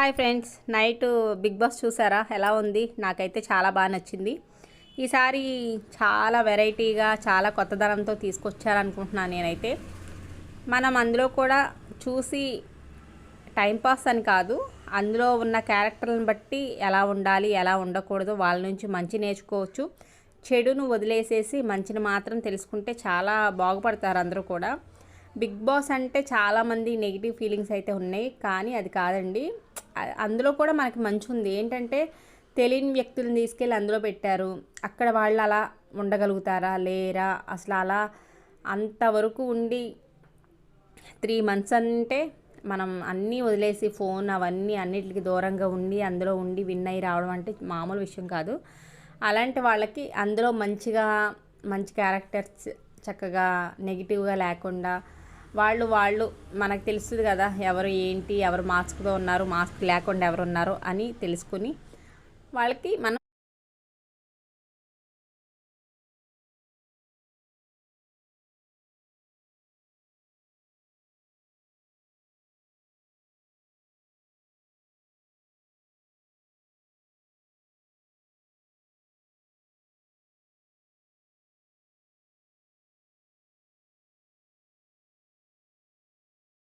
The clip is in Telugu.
Hi friends night Bigg Boss చూసారా? ఎలా ఉంది? నాకైతే చాలా బాగా నచ్చింది. ఈసారి చాలా వెరైటీగా చాలా కొత్తదనంతో తీసుకొచ్చారనుకుంటున్నాను నేనైతే. మనం అందులో కూడా చూసి టైంపాస్ అని కాదు అందులో ఉన్న క్యారెక్టర్లను బట్టి ఎలా ఉండాలి ఎలా ఉండకూడదు వాళ్ళ నుంచి మంచి నేర్చుకోవచ్చు. చెడును వదిలేసేసి మంచిని మాత్రం తెలుసుకుంటే చాలా బాగుపడతారు అందరూ కూడా. బిగ్ బాస్ అంటే చాలామంది నెగిటివ్ ఫీలింగ్స్ అయితే ఉన్నాయి కానీ అది కాదండి. అందులో కూడా మనకి మంచి ఉంది. ఏంటంటే తెలియని వ్యక్తులను తీసుకెళ్ళి అందులో పెట్టారు. అక్కడ వాళ్ళు అలా ఉండగలుగుతారా? లేరా? అసలు అలా అంతవరకు ఉండి త్రీ మంత్స్ అంటే మనం అన్నీ వదిలేసి ఫోన్ అవన్నీ అన్నిటికి దూరంగా ఉండి అందులో ఉండి విన్ అయ్యి రావడం అంటే మామూలు విషయం కాదు. అలాంటి వాళ్ళకి అందులో మంచిగా మంచి క్యారెక్టర్స్ చక్కగా నెగిటివ్గా లేకుండా వాళ్ళు వాళ్ళు మనకు తెలుస్తుంది కదా ఎవరు ఏంటి ఎవరు మాస్క్తో ఉన్నారు మాస్క్ లేకుండా ఎవరు ఉన్నారు అని తెలుసుకుని వాళ్ళకి మనం